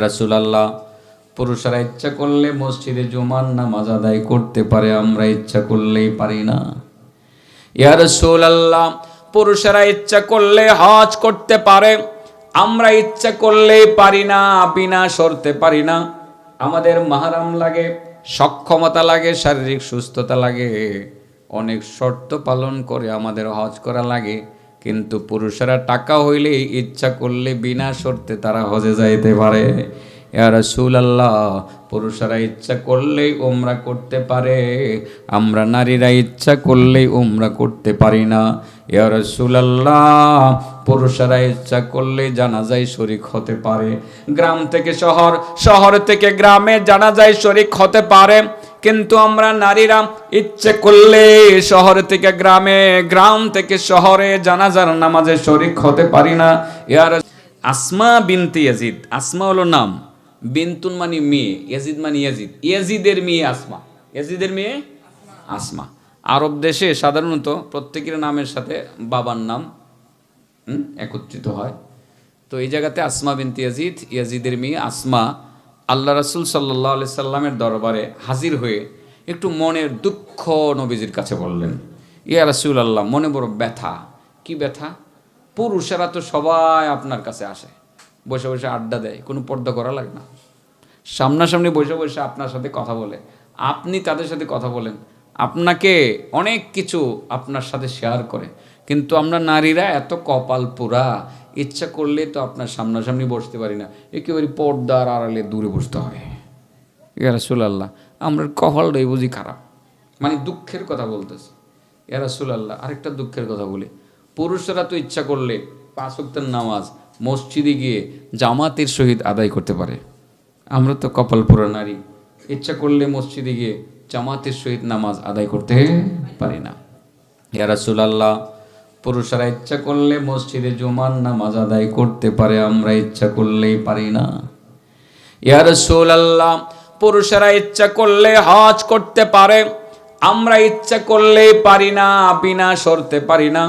রাসুলাল্লাহ, পুরুষরা ইচ্ছা করলে মসজিদে জুমার নামাজ আদায় করতে পারে, আমরা ইচ্ছা করলেই পারি না। ইয়া রাসূলুল্লাহ, পুরুষরা ইচ্ছা করলে হজ করতে পারে, আমরা ইচ্ছা করলেই পারি না, বিনা শর্তে পারি না। আমাদের মাহারাম লাগে, সক্ষমতা লাগে, শারীরিক সুস্থতা লাগে, অনেক শর্ত পালন করে আমাদের হজ করা লাগে। কিন্তু পুরুষেরা টাকা হইলে ইচ্ছা করলে বিনা শর্তে তারা হজে যাইতে পারে। ইয়া রাসূলুল্লাহ, পুরুষেরা ইচ্ছা করলেই ওমরা করতে পারে। আমরা নারীরা ইচ্ছা করলেই ওমরা করতে পারি না। ইয়া রাসূলুল্লাহ, পুরুষেরা ইচ্ছা করলেই জানাজায় শরিক হতে পারে। গ্রাম থেকে শহর শহর থেকে গ্রামে জানাজায় শরিক হতে পারে। কিন্তু আমরা নারীরা ইচ্ছে করলে শহর থেকে গ্রামে, গ্রাম থেকে শহরে জানাজার নামাজে শরিক হতে পারি না। ইয়ার আসমা বিনতে ইয়াজিদ। আসমা হলো নাম। বিনতুন মানে মেয়ে, ইয়াজিদ মানে ইয়াজিদ। ইয়াজিদের মেয়ে আসমা। ইয়াজিদের মেয়ে আসমা। আরব দেশে সাধারণত প্রত্যেকের নামের সাথে বাবার নাম একত্রিত হয়। তো এই জায়গাতে আসমা বিনতে ইয়াজিদ, ইয়াজিদের মেয়ে আসমা। আল্লাহ রাসুল সাল্লাহ আলি সাল্লামের দরবারে হাজির হয়ে একটু মনের দুঃখ নবীজির কাছে বললেন, ইয়া রাসুল আল্লাহ মনে বড় ব্যথা। কি ব্যথা? পুরুষেরা তো সবাই আপনার কাছে আসে, বসে বসে আড্ডা দেয়, কোনো পর্দা করা লাগে না। সামনাসামনি বসে বসে আপনার সাথে কথা বলে, আপনি তাদের সাথে কথা বলেন, আপনাকে অনেক কিছু আপনার সাথে শেয়ার করে। কিন্তু আমরা নারীরা এত কপাল পোড়া, ইচ্ছা করলে তো আপনার সামনাসামনি বসতে পারি না। একেবারে পর্দার আড়ালে দূরে বসতে হয়। রাসূলুল্লাহ আমরা কপালটাই বুঝি খারাপ। মানে দুঃখের কথা বলতেছি। ইয়া রাসূলুল্লাহ, আরেকটা দুঃখের কথা বলি। পুরুষরা তো ইচ্ছা করলে পাঁচ নামাজ, মসজিদে গিয়ে জামাতের সহিত আদায় করতে পারে। আমরা তো কপাল পুরা নারী। ইচ্ছা করলে মসজিদে গিয়ে জামাতের সহিত নামাজ আদায় করতে পারি না। ইয়া রাসূলুল্লাহ পুরুষরা ইচ্ছা করলে মসজিদে জুমার নামাজ আদায় করতে পারে, আমরা ইচ্ছা করলেই পারি না। ইয়া রাসূলুল্লাহ, পুরুষেরা ইচ্ছা করলে হজ করতে পারে, আমরা ইচ্ছা করলেই পারি না, বিনা শর্তে পারি না।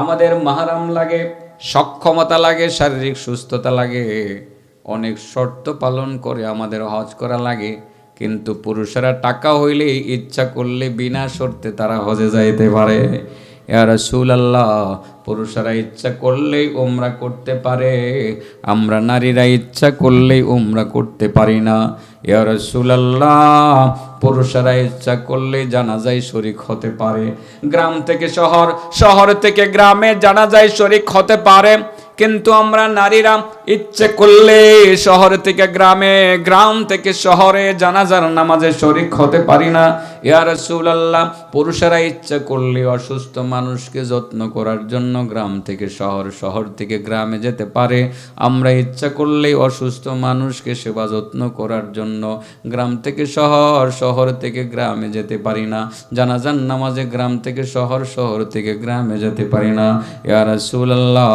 আমাদের মাহারাম লাগে, সক্ষমতা লাগে, শারীরিক সুস্থতা লাগে। অনেক শর্ত পালন করে আমাদের হজ করা লাগে, কিন্তু পুরুষেরা টাকা হইলেই ইচ্ছা করলে বিনা শর্তে তারা হজে যাইতে পারে। ইয়া রাসূলুল্লাহ, পুরুষেরা ইচ্ছা করলেই ওমরা করতে পারে, আমরা নারীরা ইচ্ছা করলেই ওমরা করতে পারি না। ইয়া রাসূলুল্লাহ, পুরুষেরা ইচ্ছা করলেই জানাজায় শরিক হতে পারে। গ্রাম থেকে শহর শহর থেকে গ্রামে জানাজায় শরিক হতে পারে। কিন্তু আমরা নারীরা ইচ্ছে করলে শহর থেকে গ্রামে, গ্রাম থেকে শহরে জানাজার নামাজে শরিক হতে পারি না। ইয়া রাসূলুল্লাহ, পুরুষেরা ইচ্ছা করলে অসুস্থ মানুষকে যত্ন করার জন্য গ্রাম থেকে শহর শহর থেকে গ্রামে যেতে পারে। আমরা ইচ্ছা করলেই অসুস্থ মানুষকে সেবা যত্ন করার জন্য গ্রাম থেকে শহর শহর থেকে গ্রামে যেতে পারি না। জানাজার নামাজে গ্রাম থেকে শহর শহর থেকে গ্রামে যেতে পারি না। ইয়া রাসূলুল্লাহ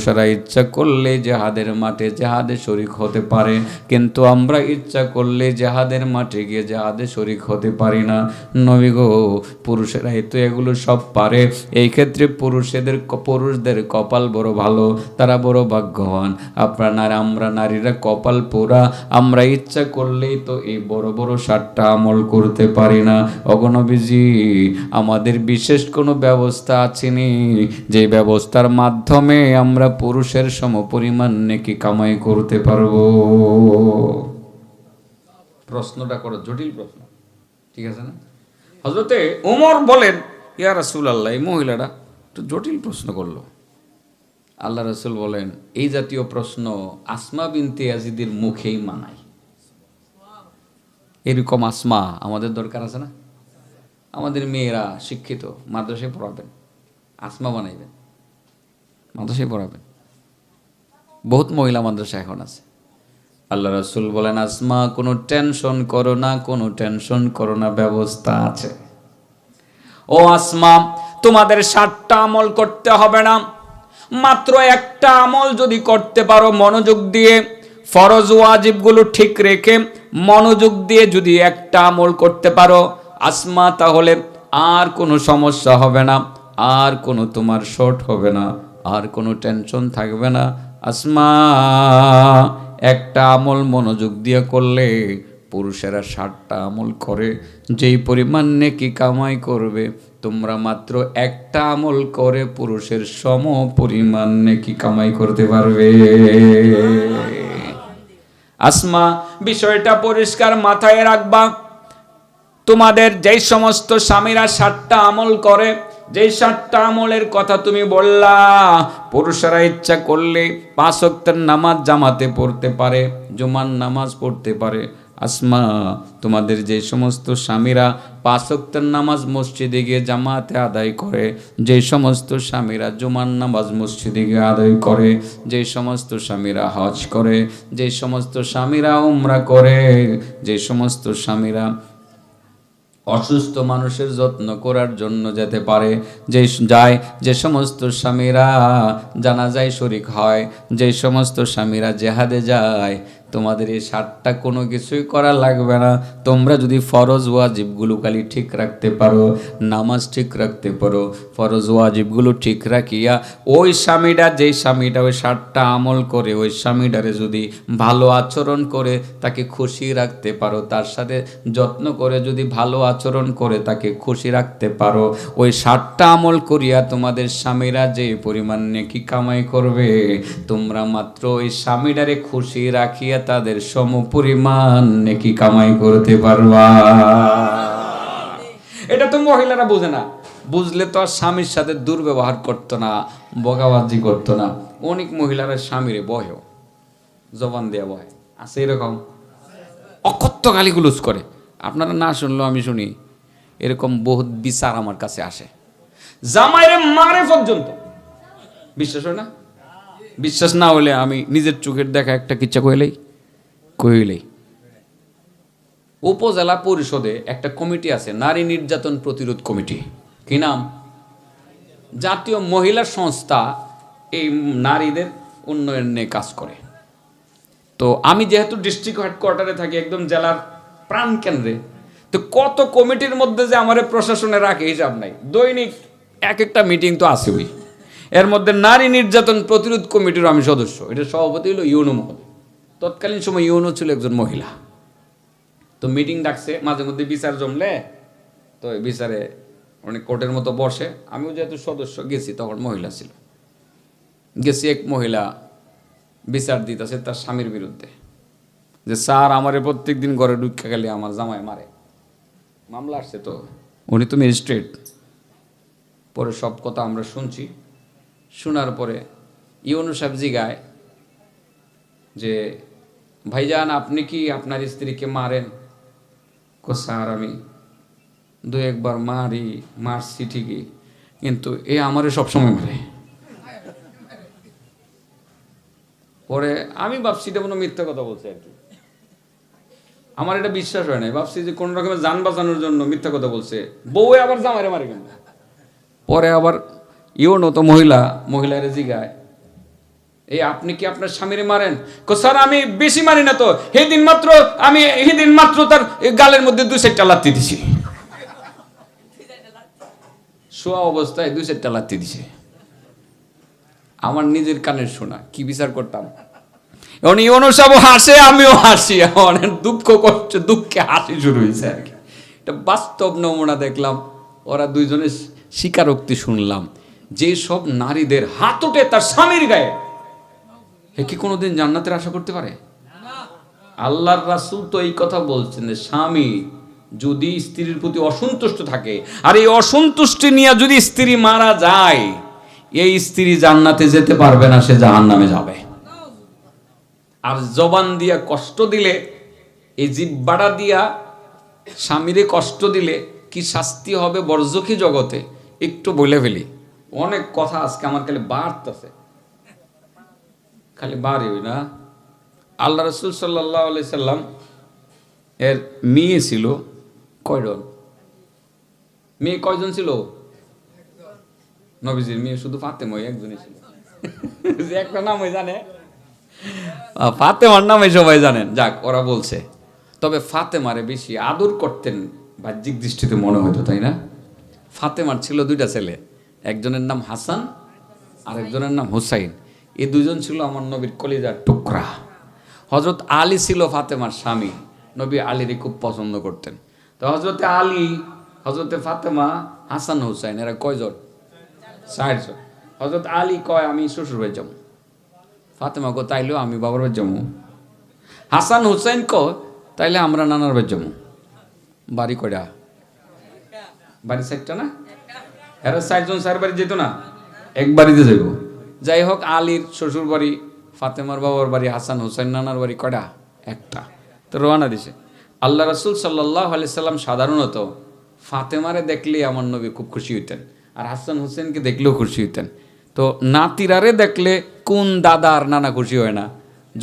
পুরুষেরা ইচ্ছা করলে জেহাদের মাঠে জেহাদে শরিক হতে পারে। কিন্তু আমরা ইচ্ছা করলে জেহাদের মাঠে গিয়ে জেহাদে শরিক হতে পারি না। নবী গো পুরুষেরা তো এগুলো সব পারে। এই ক্ষেত্রে পুরুষেদের পুরুষদের কপাল বড় ভালো, তারা বড় ভাগ্যবান। আপনার আমরা নারীরা কপাল পোড়া, আমরা ইচ্ছা করলেই তো এই বড় বড় সাতটা আমল করতে পারি না। অগণবিজি আমাদের বিশেষ কোনো ব্যবস্থা আছেনি। যে ব্যবস্থার মাধ্যমে আমরা পুরুষের সমপরিমাণ নাকি কামাই করতে পারব? প্রশ্নটা করো, জটিল প্রশ্ন। ঠিক আছে না? হজরতে উমর বলেন, ইয়া রাসুল আল্লাহ এই মহিলাটা একটু জটিল প্রশ্ন করল। আল্লাহ রসুল বলেন, এই জাতীয় প্রশ্ন আসমা বিনতে আজিদের মুখেই মানায়। এরকম আসমা আমাদের দরকার আছে না? আমাদের মেয়েরা শিক্ষিত, মাদ্রাসায় পড়াবেন, আসমা বানাইবেন, মাদ্রাসায় পড়াবেন। বহুত মহিলা মাদ্রাসা এখন আছে। আল্লাহ রসুল বলেন আসমা কোনো টেনশন করো না, কোনো টেনশন করো না, ব্যবস্থা আছে। ও আসমা তোমাদের সাতটা আমল করতে হবে না। মাত্র একটা আমল যদি করতে পারো মনোযোগ দিয়ে, ফরজ ওয়াজিবগুলো ঠিক রেখে মনোযোগ দিয়ে যদি একটা আমল করতে পারো আসমা তাহলে আর কোনো সমস্যা হবে না, আর কোনো তোমার শর্ট হবে না, আর কোনো টেনশন থাকবে না আসমা, একটা আমল মনোযোগ দিয়ে করলে পুরুষেরা ষাটটা আমল করে। যেই পরিমাণ নেকি কামাই করবে, তোমরা মাত্র একটা আমল করে পুরুষের সম পরিমাণ নেকি কামাই করতে পারবে। আসমা, বিষয়টা পরিষ্কার মাথায় রাখবা। তোমাদের যেই সমস্ত স্বামীরা সাতটা আমল করে যেই সাতটা আমলের কথা তুমি বললা, পুরুষেরা ইচ্ছা করলে পাঁচ ওয়াক্তের নামাজ জামাতে পড়তে পারে, জুমার নামাজ পড়তে পারে। আসমা, তোমাদের যে সমস্ত স্বামীরা পাঁচ ওয়াক্তের নামাজ মসজিদে গিয়ে জামাতে আদায় করে, যে সমস্ত স্বামীরা জুমার নামাজ মসজিদে গিয়ে আদায় করে, যে সমস্ত স্বামীরা হজ করে, যে সমস্ত স্বামীরা উমরা করে, যে সমস্ত স্বামীরা অসুস্থ মানুষের যত্ন করার জন্য যেতে পারে। যে যায়, যে সমস্ত স্বামীরা জানা যায় শরিক হয় যে সমস্ত স্বামীরা জেহাদে যায় তোমাদের এই সাতটা কোনো কিছুই করা লাগবে না। তোমরা যদি ফরজ ওয়াজিবগুলো খালি ঠিক রাখতে পারো, নামাজ ঠিক রাখতে পারো, ফরজ ওয়াজিবগুলো ঠিক রাখিয়া ওই স্বামীটা, যেই স্বামীটা ওই সাতটা আমল করে, ওই স্বামীটারে যদি ভালো আচরণ করে, তাকে খুশি রাখতে পারো, তার সাথে যত্ন করে যদি ভালো আচরণ করে, তাকে খুশি রাখতে পারো, ওই সাতটা আমল করিয়া তোমাদের স্বামীরা যে পরিমাণ নেকি কামাই করবে, তোমরা মাত্র ওই স্বামীটারে খুশি রাখিয়া তাদের সম পরিমাণ নেকি কামাই করতে পারবা। এটা তো মহিলারা বোঝে না। বুঝলে তো আর স্বামীর সাথে দুর্ব্যবহার করতো না বগাবাজি করতো না। অনেক মহিলারা স্বামীরে বহেও, জবান দেয়া বহে। আছে এরকম? অকথ্য গালিগুলোজ করে। আপনারা না শুনলেও আমি শুনি, এরকম বহুত বিচার আমার কাছে আসে। জামাইরে মারে পর্যন্ত। বিশ্বাস হয় না? বিশ্বাস না হলে আমি নিজের চোখের দেখা একটা কিচ্ছা কইলেই কইলেই উপজেলা পরিষদে একটা কমিটি আছে, নারী নির্যাতন প্রতিরোধ কমিটি। কি নাম? জাতীয় মহিলা সংস্থা এই নারীদের উন্নয়ন নিয়ে কাজ করে। তো আমি যেহেতু ডিস্ট্রিক্ট হেডকোয়ার্টারে থাকি, একদম জেলার প্রাণ কেন্দ্রে, তো কত কমিটির মধ্যে যে আমার প্রশাসনে রাখে হিসাব নাই। দৈনিক এক একটা মিটিং তো আসেই এর মধ্যে নারী নির্যাতন প্রতিরোধ কমিটির আমি সদস্য, এটা সভাপতি হলো ইউনো মহোদয় তৎকালীন সময় ইউনো ছিল একজন মহিলা। তো মিটিং ডাকছে, মাঝে মধ্যে বিচার জমলে, তো বিচারে অনেক কোর্টের মতো বসে। আমিও যেহেতু সদস্য, গেছি, তখন মহিলা ছিল। গেছি, এক মহিলা বিচার দিতেছে তার স্বামীর বিরুদ্ধে। যে, স্যার, আমারে প্রত্যেক দিন ঘরে ঢুকে গেলে আমার জামাই মারে। মামলা আসছে তো। উনি তো ম্যাজিস্ট্রেট। পরে সব কথা আমরা শুনছি। শোনার পরে ইউনু সাহেব জিগায় যে ভাইজান, আপনি কি আপনার স্ত্রীকে মারেন? কো স্যার আমি দু একবার মারি মারছি ঠিকই কিন্তু এ আমারে সবসময় মারে। পরে আমি ভাবছি এটা কোনো মিথ্যা কথা বলছে আর কি। আমার এটা বিশ্বাস হয় নাই। ভাবছি যে কোনো রকমের যান বাঁচানোর জন্য মিথ্যা কথা বলছে। বউয়ে আবার জামাইরে মারে কেন? পরে আবার ইও তো মহিলা, মহিলারে জিগায়। এই আপনি কি আপনার স্বামীরে মারেন? স্যার, আমি বেশি মারি না তো। সেদিন মাত্র আমি, সেদিন মাত্র তার গালের মধ্যে দুই চারটা লাত্তি দিছি। শোয়া অবস্থায় দুই চারটা লাত্তি দিছে। আমার নিজের কানের শোনা কি বিচার করতাম? এখন ইউনো সাহেব হাসে, আমিও হাসি। অনেক দুঃখ কষ্ট দুঃখে হাসি শুরু হয়েছে আর কি। এটা বাস্তব নমুনা দেখলাম, ওরা দুইজনে স্বীকারোক্তি শুনলাম। যে সব নারীদের হাত ওঠে তার স্বামীর গায়ে হে কি কোনোদিন জান্নাতের আশা করতে পারে? আল্লাহর রাসুল তো এই কথা বলছেন যে, স্বামী, যদি স্ত্রীর প্রতি অসন্তুষ্ট থাকে, আর এই অসন্তুষ্টি নিয়ে যদি স্ত্রী মারা যায়, এই স্ত্রী জান্নাতে যেতে পারবে না, সে জাহান নামে যাবে। আর জবান দিয়া কষ্ট দিলে, এই জিব্বাটা দিয়া স্বামীরে কষ্ট দিলে কি শাস্তি হবে বর্জকি জগতে? একটু বলে ফেলি। অনেক কথা আজকে আমার খালি বাড়তেছে। খালি বাড়ি না। আল্লাহ রসুল সাল্লাহ আলি সাল্লাম এর মেয়ে ছিল কয়জন? মেয়ে কয়জন ছিল? নবীজির মেয়ে শুধু ফাতেমা একজনই ছিল। যে একটা নাম ওই জানে ফাতেমার নামে সবাই জানেন। যাক, ওরা বলছে। তবে ফাতেমারে বেশি আদর করতেন বাহ্যিক দৃষ্টিতে মনে হতো তাই না? ফাতেমার ছিল দুইটা ছেলে। একজনের নাম হাসান আর একজনের নাম হুসাইন। এই দুজন ছিল আমার নবীর কলিজার টুকরা। হজরত আলী ছিল ফাতেমার স্বামী। নবী আলীরই খুব পছন্দ করতেন। তো হজরতে আলী হজরতে ফাতেমা, হাসান হুসাইন, এরা কয়জন? ষাটজন হজরত আলী কয়, আমি শ্বশুর বাড়ি যাব। ফাতেমা কো তাইলেও আমি বাবার বাড়ি যাব। হাসান হুসাইন ক তাইলে আমরা নানার বাড়ি যাব। বাড়ি কয়টা? বাড়ি সাইডটা না? এরা ষাটজন স্যার বাড়ি যেত না? এক বাড়িতে যাইব। যাই হোক আলীর শ্বশুর বাড়ি, ফাতেমার বাবার বাড়ি, হাসান হুসাইন নানার বাড়ি কটা একটা। তো রোয়ানা দিছে। আল্লাহ রসুল সাল্লাহ আলি সাল্লাম সাধারণত ফাতেমারে দেখলে আমার নবী খুব খুশি হইতেন, আর হাসান হুসেনকে দেখলেও খুশি হইতেন। তো নাতিরারে দেখলে কোন দাদা আর নানা খুশি হয় না।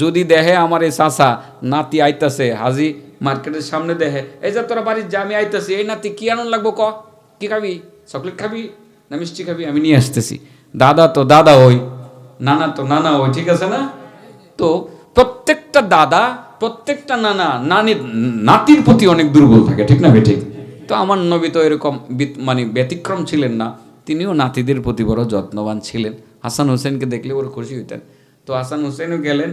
যদি দেহে আমার এই চাষা নাতি আইতাছে, হাজি মার্কেটের সামনে দেহে এই যে তোরা বাড়ির যা আমি আইতাছি, এই নাতি কি আনন্দ লাগবো ক? কি খাবি? চকলেট খাবি? না মিষ্টি খাবি? আমি নিয়ে আসতেছি। দাদা তো দাদা ওই, নানা তো নানা ওই, ঠিক আছে না? তো প্রত্যেকটা দাদা, প্রত্যেকটা নানা, নানির, নাতির প্রতি অনেক দুর্বল থাকে, ঠিক না বেঠিক তো আমার নবী তো এরকম মানে ব্যতিক্রম ছিলেন না, তিনিও নাতিদের প্রতি বড় যত্নবান ছিলেন। হাসান হোসেনকে দেখলে ওরা খুশি হইতেন। তো হাসান হোসেনও গেলেন,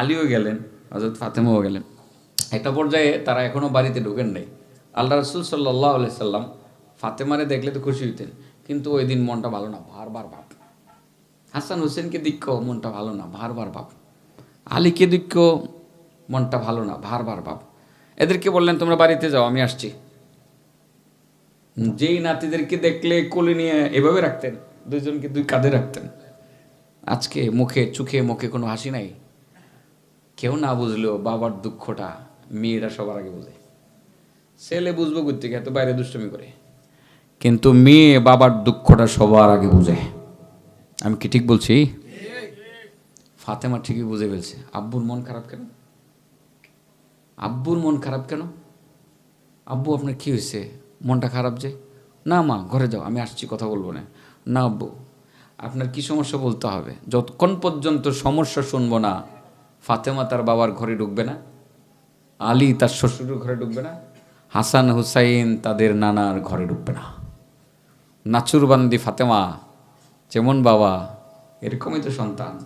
আলীও গেলেন হজরত ফাতেমাও গেলেন। একটা পর্যায়ে তারা এখনও বাড়িতে ঢুকেন নাই। আল্লাহ রসুল সাল্লাহ সাল্লাম ফাতেমারে দেখলে তো খুশি হইতেন। কিন্তু ওই দিন মনটা ভালো না, বারবার ভাব। হাসান হোসেনকে দিক্ষ মনটা ভালো না, বারবার ভাব। আলীকে দিক্ষ মনটা ভালো না, বারবার ভাব। এদেরকে বললেন, তোমরা বাড়িতে যাও, আমি আসছি। যেই নাতিদেরকে দেখলে কোলে নিয়ে এভাবে রাখতেন দুইজনকে দুই কাঁধে রাখতেন। আজকে মুখে, চোখে, মুখে কোনো হাসি নাই। কেউ না বুঝলেও বাবার দুঃখটা মেয়েরা সবার আগে বুঝে। ছেলে বুঝব করতে এত বাইরে দুষ্টমি করে। কিন্তু মেয়ে বাবার দুঃখটা সবার আগে বুঝে। আমি কি ঠিক বলছি? ফাতেমা ঠিকই বুঝে ফেলছে। আব্বুর মন খারাপ কেন? আব্বুর মন খারাপ কেন? আব্বু, আপনার কি হয়েছে? মনটা খারাপ যে? না মা, ঘরে যাও, আমি আসছি, কথা বলব না। না আব্বু, আপনার কি সমস্যা বলতে হবে? যতক্ষণ পর্যন্ত সমস্যা শুনব না, ফাতেমা তার বাবার ঘরে ঢুকবে না, আলী তার শ্বশুরের ঘরে ঢুকবে না, হাসান হুসাইন তাদের নানার ঘরে ঢুকবে না। নাচুরবান্দি ফাতেমা, যেমন বাবা, এরকমই তো সন্তান।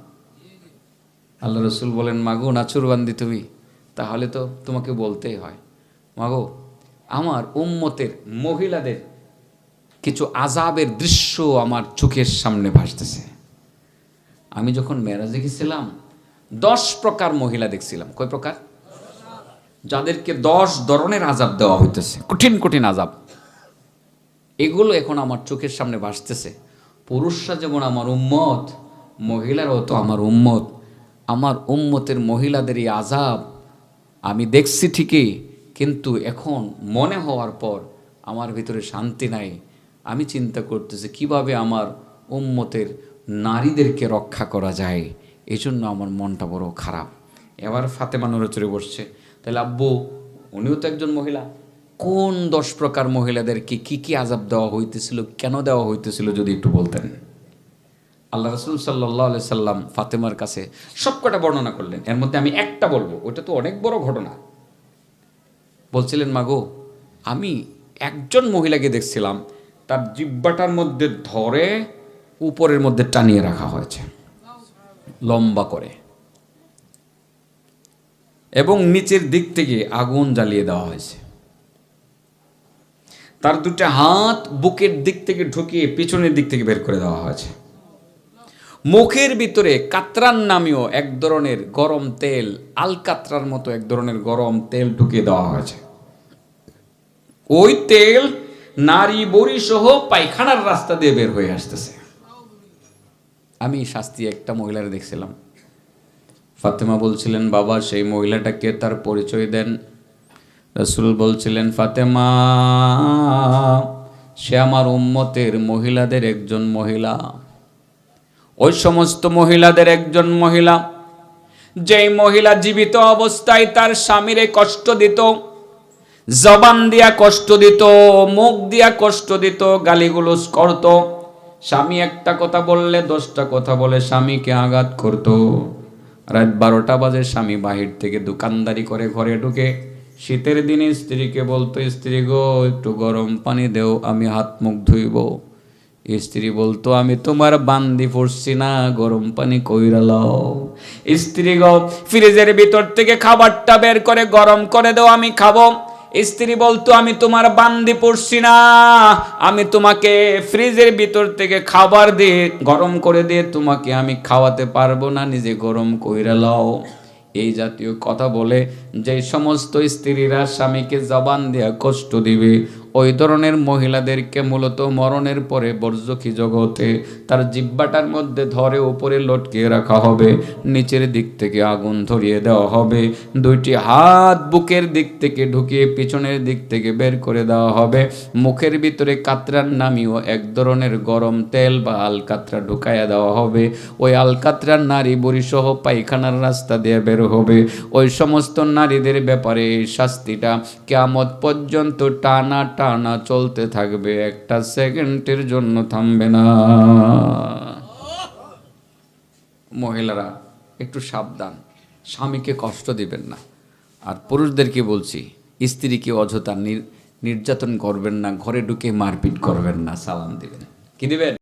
আল্লাহ রসুল বলেন, মাগো, নাচুরবান্দি তুমি? তাহলে তো তোমাকে বলতেই হয়। মাগো, আমার উম্মতের মহিলাদের কিছু আজাবের দৃশ্য আমার চোখের সামনে ভাসতেছে। আমি যখন মেরাজে গেছিলাম, দশ প্রকার মহিলা দেখছিলাম। কয় প্রকার? যাদেরকে দশ ধরনের আজাব দেওয়া হইতেছে। কঠিন কঠিন আজাব এগুলো এখন আমার চোখের সামনে ভাসতেছে। পুরুষরা যেমন আমার উম্মত, মহিলারাও তো আমার উম্মত। আমার উম্মতের মহিলাদের এই আজাব আমি দেখছি ঠিকই, কিন্তু এখন মনে হওয়ার পর আমার ভিতরে শান্তি নাই। আমি চিন্তা করতেছি, কীভাবে আমার উম্মতের নারীদেরকে রক্ষা করা যায়? এই জন্য আমার মনটা বড় খারাপ। এবার ফাতেমা নড়ে বসছে। তাহলে আব্বু, উনিও তো একজন মহিলা। কোন দশ প্রকার মহিলাদেরকে কি কি আজাব দেওয়া হইতেছিল, কেন দেওয়া হইতেছিল যদি একটু বলতেন? আল্লাহ রসুল সাল্লাহ সাল্লাম ফাতেমার কাছে সব কটা বর্ণনা করলেন। এর মধ্যে আমি একটা বলব ওটা তো অনেক বড় ঘটনা। বলছিলেন মাগো আমি একজন মহিলাকে দেখছিলাম, তার জিব্বাটার মধ্যে ধরে উপরের মধ্যে টানিয়ে রাখা হয়েছে, লম্বা করে। এবং নিচের দিক থেকে আগুন জ্বালিয়ে দেওয়া হয়েছে। তার দুটা হাত বুকের দিক থেকে ঢুকিয়ে পিছনের দিক থেকে বের করে দেওয়া হয়েছে। মুখের ভিতরে কাতরান নামীয় এক ধরনের গরম তেল, আলকাতরার মতো এক ধরনের গরম তেল ঢুকিয়ে দেওয়া হয়েছে। ওই তেল নারী বড়ি সহ পায়খানার রাস্তা দিয়ে বের হয়ে আসতেছে। আমি শাস্তি একটা মহিলার দেখছিলাম। ফাতেমা বলছিলেন, বাবা, সেই মহিলাটাকে তার পরিচয় দেন। রসুল বলছিলেন, ফাতেমা, সে আমার উম্মতের মহিলাদের একজন মহিলা। ওই সমস্ত মহিলাদের একজন মহিলা, যেই মহিলা জীবিত অবস্থায় তার স্বামীরে কষ্ট দিত, জবান দিয়া কষ্ট দিত, মুখ দিয়া কষ্ট দিত, গালিগুলোস করত। স্বামী একটা কথা বললে, দশটা কথা বলে স্বামীকে আঘাত করত। রাত বারোটা বাজে স্বামী বাহির থেকে দোকানদারি করে ঘরে ঢুকে শীতের দিনে স্ত্রীকে বলতো, স্ত্রী গো, একটু গরম পানি দেও, আমি হাত মুখ ধুইব। স্ত্রী বলতো, আমি তোমার বান্দি পড়ছি না, গরম পানি কইরা লও। স্ত্রী গো, ফ্রিজের ভিতর থেকে খাবারটা বের করে গরম করে দাও, আমি খাব। স্ত্রী বলতো, আমি তোমার বান্দি পড়ছি না, আমি তোমাকে ফ্রিজের ভিতর থেকে খাবার দিয়ে, গরম করে দিয়ে তোমাকে আমি খাওয়াতে পারব না, নিজে গরম কইরা লও। এই জাতীয় কথা বলে যে সমস্ত স্ত্রীরা স্বামীকে জবান দেয়া কষ্ট দিবে। ওই ধরনের মহিলাদেরকে মূলত মরণের পরে বর্জকি জগতে তার জিব্বাটার মধ্যে ধরে উপরে লটকিয়ে রাখা হবে, নিচের দিক থেকে আগুন ধরিয়ে দেওয়া হবে, দুইটি হাত বুকের দিক থেকে ঢুকিয়ে পিছনের দিক থেকে বের করে দেওয়া হবে, মুখের ভিতরে কাতরার নামিও এক ধরনের গরম তেল বা আলকাতরা ঢুকাইয়া দেওয়া হবে, ওই আলকাতরার নারী বড়ি সহ পায়খানার রাস্তা দিয়ে বের হবে, ওই সমস্ত নারীদের ব্যাপারে এই শাস্তিটা কেয়ামত পর্যন্ত টানা টানা চলতে থাকবে, একটা সেকেন্ডের জন্য থামবে না। মহিলারা, একটু সাবধান। স্বামীকে কষ্ট দিবেন না। আর পুরুষদেরকে বলছি? স্ত্রীকে অযথা নির- নির্যাতন করবেন না, ঘরে ঢুকে মারপিট করবেন না, সালাম দিবেন। কি দিবেন?